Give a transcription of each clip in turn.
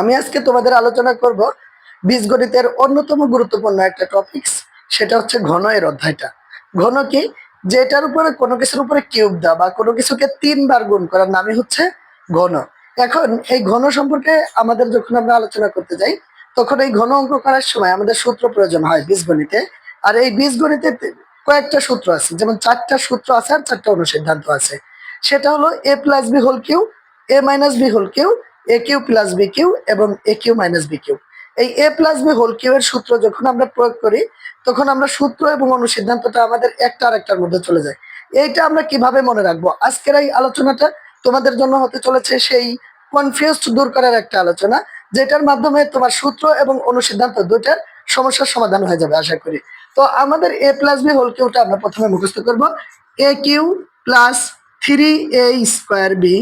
আমি আজকে তোমাদের আলোচনা করব বীজগণিতের অন্যতম গুরুত্বপূর্ণ একটা টপিকস সেটা হচ্ছে ঘন এর অধ্যায়টা। ঘন কি? যেটার উপরে কোনো কিছুর উপরে কিউব দেওয়া বা কোনো কিছুকে তিনবার গুণ করার নামই হচ্ছে ঘন। এখন এই ঘন সম্পর্কে আমাদের যখন আমরা আলোচনা করতে যাই, তখন এই ঘন অঙ্ক করার সময় আমাদের সূত্র প্রয়োজন হয় বীজগণিতে আর এই বীজগণিতে কয়েকটা সূত্র আছে, যেমন চারটা সূত্র আছে আর চারটা অনুসিদ্ধান্ত আছে। সেটা হলো a plus b whole cube a minus b whole cube a cube plus b cube এবং a cube minus b cube এই a plus b whole cube এর সূত্র যখন আমরা প্রয়োগ করি, তখন আমরা সূত্র এবং অনুসিদ্ধান্তটা আমাদের একটা আর একটার মধ্যে চলে যায়। এইটা আমরা কীভাবে মনে রাখব? আজকের এই আলোচনাটা তোমাদের জন্য হতে চলেছে সেই কনফিউজ দূর করার একটা আলোচনা, যেটার মাধ্যমে তোমার সূত্র এবং অনুসিদ্ধান্ত দুইটার সমস্যার সমাধান হয়ে যাবে, আশা করি। তো আমাদের এ প্লাস বি হোল কিউটা আমরা প্রথমে মুখস্থ করব। A cube plus three a square b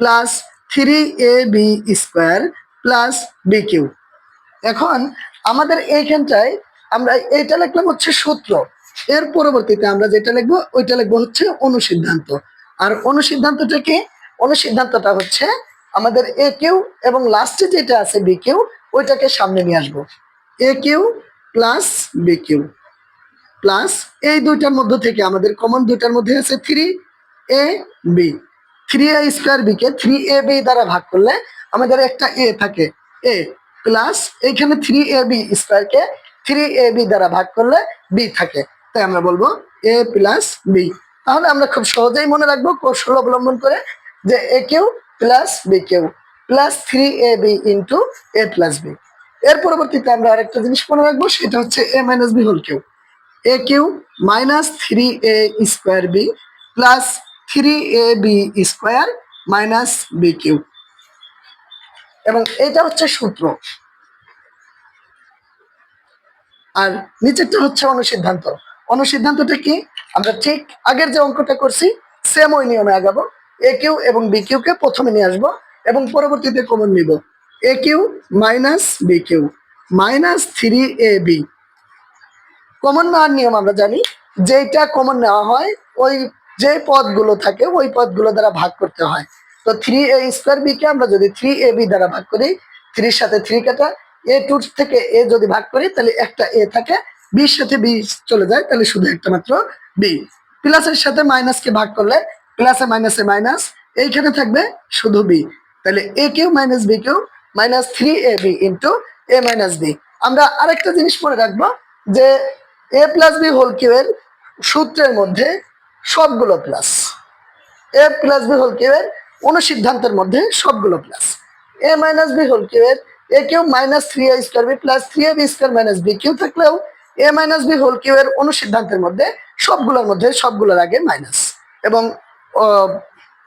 plus three a b square plus b cube এখন আমাদের এইখানটায় আমরা এইটা লিখলাম হচ্ছে সূত্র। এর পরবর্তীতে আমরা যেটা লিখব, ওইটা লিখব হচ্ছে অনুসিদ্ধান্ত। আর অনুসিদ্ধান্তটা কি? অনুসিদ্ধান্তটা হচ্ছে আমাদের এ কিউ এবং লাস্টে যেটা আছে বি কিউ ওইটাকে সামনে নিয়ে আসব। A cube plus b cube plus এই দুইটার মধ্য থেকে আমাদের কমন দুইটার মধ্যে আছে three a b three a square b K three A B দ্বারা ভাগ করলে আমাদের একটা এ থাকে। এ প্লাস এইখানে থ্রি এ বি স্কোয়ারকে থ্রি এ বি দ্বারা ভাগ করলে বি থাকে। তাই আমরা বলব এ প্লাস বি তাহলে আমরা খুব সহজেই মনে রাখব, কৌশল অবলম্বন করে যে a cube plus b cube. Plus three a b into a plus b এর পরবর্তীতে আমরা আরেকটা জিনিস মনে রাখব, সেটা হচ্ছে a minus b whole cube. A cube minus three a square b plus three a b square minus b cube এবং এটা হচ্ছে সূত্র। আর নিচেরটা হচ্ছে অনুসিদ্ধান্ত। অনুসিদ্ধান্তটা কি? আমরা ঠিক আগের যে অঙ্কটা করছি সেম ওই নিয়মে আগাবো। এ কিউ এবং বি কিউ কে প্রথমে নিয়ে আসব, এবং পরবর্তীতে কমন নিব। A cube minus b cube minus three a b common নেওয়ার নিয়ম আমরা জানি যেটা কমন নেওয়া হয়, ওই যে পদগুলো থাকে, ওই পদগুলো দ্বারা ভাগ করতে হয়। তো থ্রি এ স্কোয়ার বি কে আমরা যদি থ্রি এ বি দ্বারা ভাগ করি থ্রির সাথে থ্রি কাটা এ টু থেকে এ যদি ভাগ করি, তাহলে একটা এ থাকে বির সাথে বি চলে যায়, তাহলে শুধু একটা মাত্র বি প্লাসের সাথে মাইনাসকে ভাগ করলে প্লাসে মাইনাসে মাইনাস এইখানে থাকবে শুধু বি তাহলে a cube minus b cube minus three a b into a minus b আমরা আরেকটা জিনিস মনে রাখব যে a plus b whole cube এর সূত্রের মধ্যে সবগুলো plus a plus b whole এর অনুসিদ্ধান্তের মধ্যে সবগুলো plus a minus b whole এর a cube minus three a square b plus three a b square minus b cube থাকলেও a minus b whole cube এর অনুসিদ্ধান্তের মধ্যে সবগুলোর মধ্যে সবগুলোর আগে মাইনাস এবং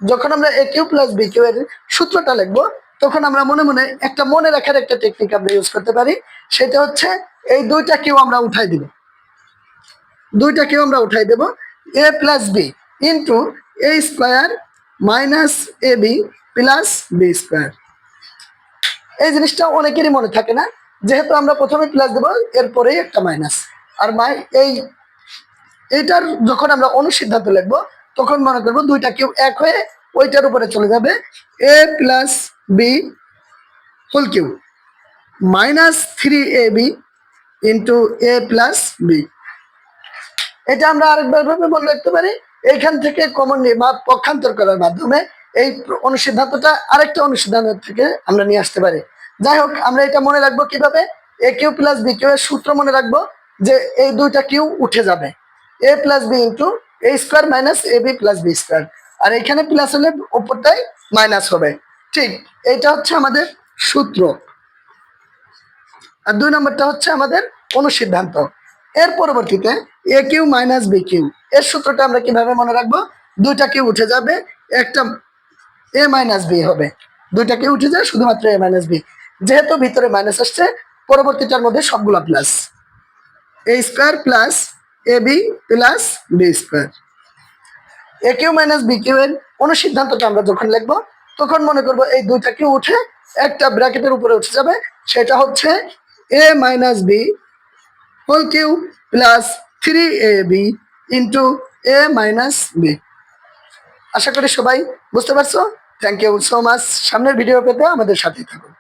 যখন আমরা a cube plus b cube এর সূত্রটা লিখব, তখন আমরা মনে মনে একটা মনে রাখার একটা টেকনিক আমরা ইউজ করতে পারি। সেটা হচ্ছে এই দুইটা কিউ আমরা উঠাই দিব। দুইটা কিউ আমরা উঠাই দেব। A plus b into a square minus a b plus b square এই জিনিসটা অনেকেরই মনে থাকে না, যেহেতু আমরা প্রথমে প্লাস দেবো, এরপরেই একটা মাইনাস আর মাই এই, এইটার যখন আমরা অনুসিদ্ধান্ত লিখব, তখন মনে করব দুইটা কিউ এক হয়ে ওইটার উপরে চলে যাবে a plus b whole cube. Minus three a b into a plus b এটা আমরা আরেকবার ভাবে মনে রাখতে পারি, এইখান থেকে কমন পক্ষান্তর করার মাধ্যমে এই অনুসিদ্ধান্তটা আরেকটা অনুসিদ্ধান্ত থেকে আমরা নিয়ে আসতে পারি। যাই হোক, আমরা এটা মনে রাখব কীভাবে? A cube plus b cube এর সূত্র মনে রাখব যে এই দুইটা কিউ উঠে যাবে। A plus b into a square minus a b plus b square আর এখানে প্লাস হলে উপরটাই মাইনাস হবে। ঠিক, এটা হচ্ছে আমাদের সূত্র। আর দুই নম্বরটা হচ্ছে আমাদের অনুসিদ্ধান্ত। এর পরবর্তীতে a cube minus b cube. এর সূত্রটা আমরা কীভাবে মনে রাখব? দুইটা কিউ উঠে যাবে, একটা এ মাইনাস বি হবে। দুইটা কিউ উঠে যায়, শুধুমাত্র এ মাইনাস বি। যেহেতু ভিতরে মাইনাস আসছে, পরবর্তীটার মধ্যে সবগুলো plus. A square plus a b plus b square. A cube minus b cube এর অনুসিদ্ধান্তটা আমরা যখন লিখব, তখন মনে করব এই দুইটা কিউ উঠে একটা ব্র্যাকেটের উপরে উঠে যাবে, সেটা হচ্ছে a minus b plus three a b into a minus b আশা করি সবাই বুঝতে পারছ। থ্যাংক ইউ সো মাচ সামনের ভিডিও পেতে আমাদের সাথেই থাকুন।